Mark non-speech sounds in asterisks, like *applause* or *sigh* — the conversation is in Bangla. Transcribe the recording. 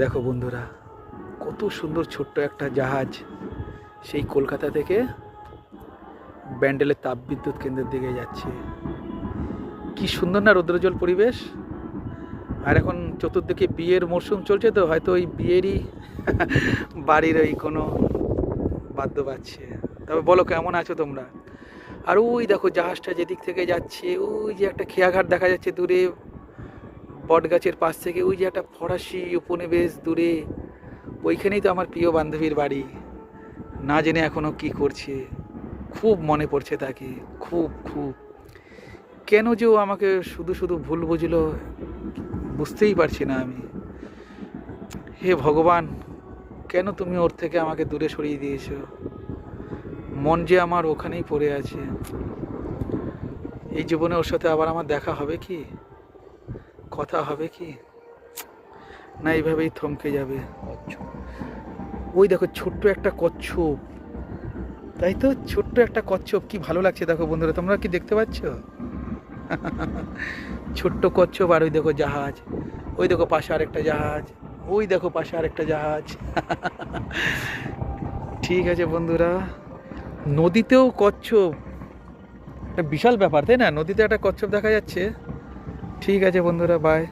দেখো বন্ধুরা, কত সুন্দর ছোট্ট একটা জাহাজ সেই কলকাতা থেকে ব্যান্ডেলের তাপবিদ্যুৎ কেন্দ্রের দিকে যাচ্ছে। কি সুন্দর না রৌদ্রজল পরিবেশ। আর এখন চতুর্দিকে বিয়ের মরশুম চলছে তো, হয়তো ওই বিয়েরই *laughs* বাড়ির ওই কোনো বাদ্য বাজছে তবে বলো, কেমন আছো তোমরা? আর ওই দেখো জাহাজটা যেদিক থেকে যাচ্ছে, ওই যে একটা খেয়াঘাট দেখা যাচ্ছে দূরে বট গাছের পাশ থেকে ওই যে একটা ফরাসি উপনিবেশ দূরে, ওইখানেই তো আমার প্রিয় বান্ধবীর বাড়ি। না জেনে এখনও কি করছে, খুব মনে পড়ছে তাকে, খুব খুব। কেন যে ও আমাকে শুধু শুধু ভুল বুঝলো, বুঝতেই পারছি না আমি। হে ভগবান, কেন তুমি ওর থেকে আমাকে দূরে সরিয়ে দিয়েছ? মন যে আমার ওখানেই পড়ে আছে। এই জীবনে ওর সাথে আবার আমার দেখা হবে কি? কথা হবে কি? না এইভাবেই থমকে যাবে। ওই দেখো ছোট্ট একটা কচ্ছপ। তাই তো? ছোট্ট একটা কচ্ছপ। কি ভালো লাগছে দেখো বন্ধুরা তোমরা কি দেখতে পাচ্ছ? *laughs* ছোট্ট কচ্ছপ আর ওই দেখো জাহাজ। ওই দেখো পাশে আরেকটা জাহাজ। ওই দেখো পাশে আরেকটা জাহাজ। *laughs* ঠিক আছে বন্ধুরা। নদীতেও কচ্ছপ। একটা বিশাল ব্যাপার তাই না? নদীতে একটা কচ্ছপ দেখা যাচ্ছে। ঠিক আছে বন্ধুরা বাই